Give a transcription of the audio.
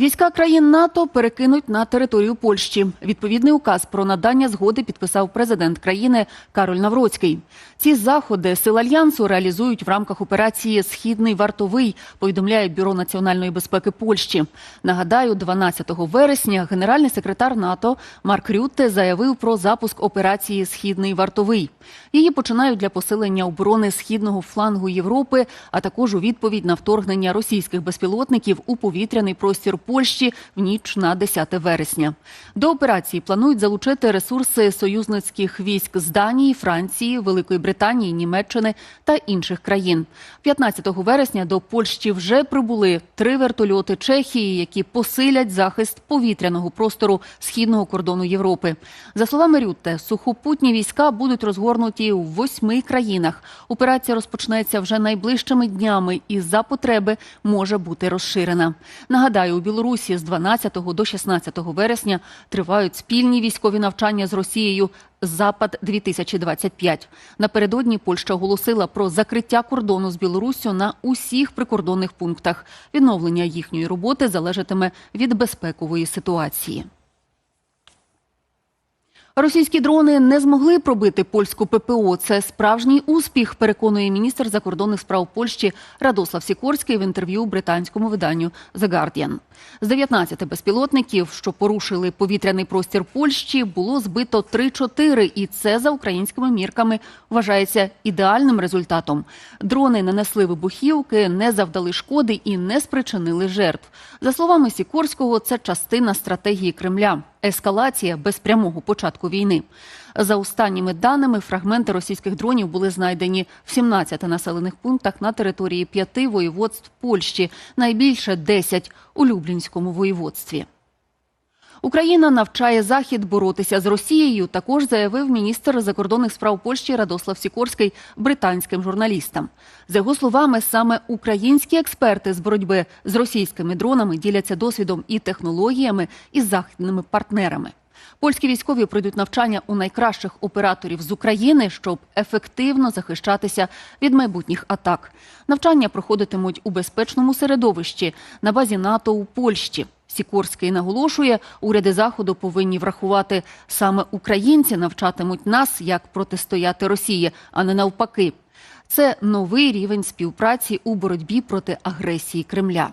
Війська країн НАТО перекинуть на територію Польщі. Відповідний указ про надання згоди підписав президент країни Кароль Навроцький. Ці заходи сил альянсу реалізують в рамках операції Східний вартовий. Повідомляє бюро національної безпеки Польщі. Нагадаю, 12 вересня генеральний секретар НАТО Марк Рютте заявив про запуск операції Східний вартовий. Її починають для посилення оборони східного флангу Європи, а також у відповідь на вторгнення російських безпілотників у повітряний простір Польщі в ніч на 10 вересня. До операції планують залучити ресурси союзницьких військ з Данії, Франції, Великої Британії, Німеччини та інших країн. 15 вересня до Польщі вже прибули три вертольоти Чехії, які посилять захист повітряного простору східного кордону Європи. За словами Рютте, сухопутні війська будуть розгорнуті у восьми країнах. Операція розпочнеться вже найближчими днями і за потреби може бути розширена. Нагадаю, у Білорусі з 12 до 16 вересня тривають спільні військові навчання з Росією Запад 2025 Напередодні Польща оголосила про закриття кордону з Білоруссю на усіх прикордонних пунктах. Відновлення їхньої роботи залежатиме від безпекової ситуації. Російські дрони не змогли пробити польську ППО. Це справжній успіх, переконує міністр закордонних справ Польщі Радослав Сікорський в інтерв'ю британському виданню The Guardian. З 19 безпілотників, що порушили повітряний простір Польщі, було збито 3-4, і це за українськими мірками вважається ідеальним результатом. Дрони нанесли вибухівки, не завдали шкоди і не спричинили жертв. За словами Сікорського, це частина стратегії Кремля. Ескалація без прямого початку війни. За останніми даними, фрагменти російських дронів були знайдені в 17 населених пунктах на території п'яти воєводств Польщі, найбільше 10 у Люблінському воєводстві. Україна навчає Захід боротися з Росією. Також заявив міністр закордонних справ Польщі Радослав Сікорський британським журналістам. За його словами, саме українські експерти з боротьби з російськими дронами діляться досвідом і технологіями із західними партнерами. Польські військові пройдуть навчання у найкращих операторів з України, щоб ефективно захищатися від майбутніх атак. Навчання проходитимуть у безпечному середовищі на базі НАТО у Польщі. Сікорський наголошує, уряди заходу повинні врахувати саме українці навчатимуть нас, як протистояти Росії, а не навпаки. Це новий рівень співпраці у боротьбі проти агресії Кремля.